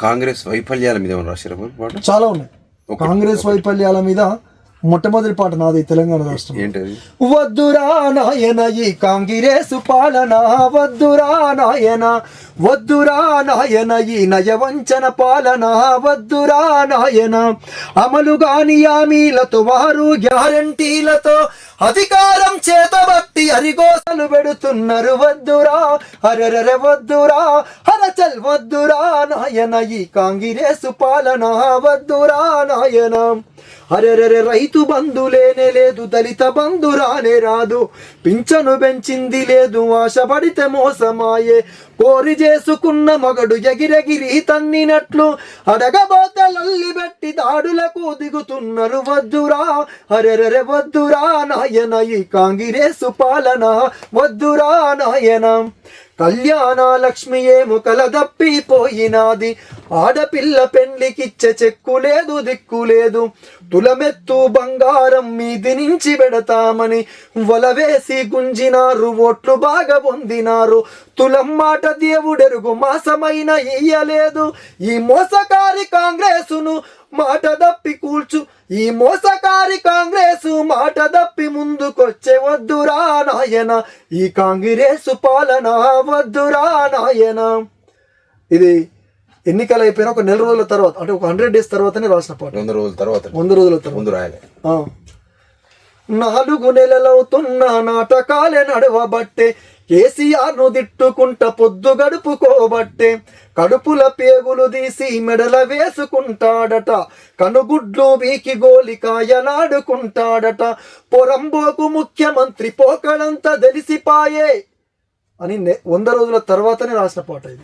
కాంగ్రెస్ వైఫల్యాల మీద రాశారా పాట? చాలా ఉన్నాయి. కాంగ్రెస్ వైఫల్యాల మీద మొట్టమొదటి పాట నాది తెలంగాణ రాష్ట్రం. ఏంటది? వద్దురా నాయన ఈ కాంగ్రెసు పాలన వద్దురా నాయన వద్దురా నాయన ఈ నయవంచన పాలన వద్దురా నాయన. అమలు గాని హామీలతో వారు గ్యారంటీలతో అధికారం చేతబట్టి అరిగోసలు పెడుతున్నారు వద్దురా. అరెరెరె వద్దురా. హరచల్ వద్దురా. నాయన ఈ కాంగ్రెస్ పాలన వద్దురా నాయన. అరెరెరె రైతు బంధు లేనే లేదు దళిత బంధు రానే రాదు. పింఛను పెంచింది లేదు ఆశపడితే మోసమాయే. కోరి చేసుకున్న మగడు ఎగిరెగిరి తన్నినట్లు అడగబోతే లల్లి పెట్టి దాడులకు దిగుతున్నారు వద్దురా. అరెరెరె వద్దురా నాయన ఈ కాంగిరేసు పాలన వద్దురా నాయన. కళ్యాణ లక్ష్మి ఏము కలదప్పిపోయినాది. ఆడపిల్ల పెండ్లికిచ్చే చెక్కు లేదు దిక్కు లేదు. తులమెత్తు బంగారం మీది నుంచి పెడతామని వలవేసి గుంజినారు ఓట్లు బాగా పొందినారు. తులం మాట దేవుడెరుగు మాసమైన ఇయ్యలేదు. ఈ మోసకారి కాంగ్రెసును మాట దప్పి కూల్చు. ఈ మోసకారి కాంగ్రెసు మాట దప్పి ముందుకొచ్చే వద్దురా నాయన. ఈ కాంగ్రెసు పాలన వద్దురా నాయన. ఇది ఎన్నికలు అయిపోయిన ఒక నెల రోజుల తర్వాత అంటే ఒక హండ్రెడ్ డేస్ తర్వాతనే రాసిన పాట. వంద రోజుల తర్వాత. వంద రోజుల తర్వాత. ముందు రాయలే. నాలుగు నెలలవుతున్న నాటకాలే నడవబట్టే కేసీఆర్ను తిట్టుకుంట పొద్దు గడుపుకోబట్టే కడుపుల పేగులు తీసి మెడల వేసుకుంటాడట కనుగుడ్లు వీకి గోలికాయలాడుకుంటాడట పొరంబోకు ముఖ్యమంత్రి పోకడంతా తెలిసిపాయే అని వంద రోజుల తర్వాతనే రాసిన పాట ఇది.